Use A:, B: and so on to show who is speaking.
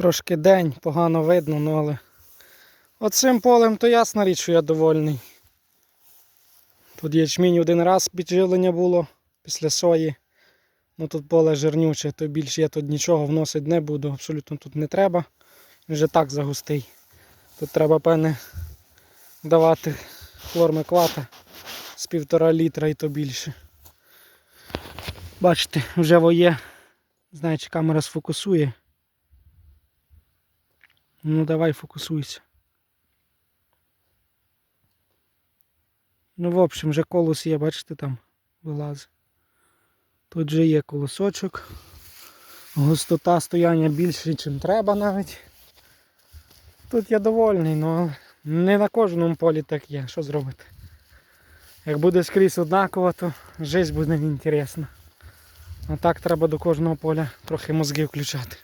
A: Трошки день, погано видно, ну але оцим полем то ясна річ, що я довольний. Тут ячмінь один раз підживлення було після сої. Ну тут поле жирнюче, то більше я тут нічого вносити не буду, абсолютно тут не треба. Він вже так загустий. Тут треба, певне, давати хлормеквата з півтора літра і то більше. Бачите, вже воє. Знаю, чи камера сфокусує. Ну давай фокусуйся. Ну, в общем, вже колос є, бачите, там вилазить. Тут же є колосочок. Густота стояння більше, ніж треба навіть. Тут я довольний, але не на кожному полі так є. Що зробити? Як буде скрізь однаково, то життя буде неінтересна. А так треба до кожного поля трохи мозги включати.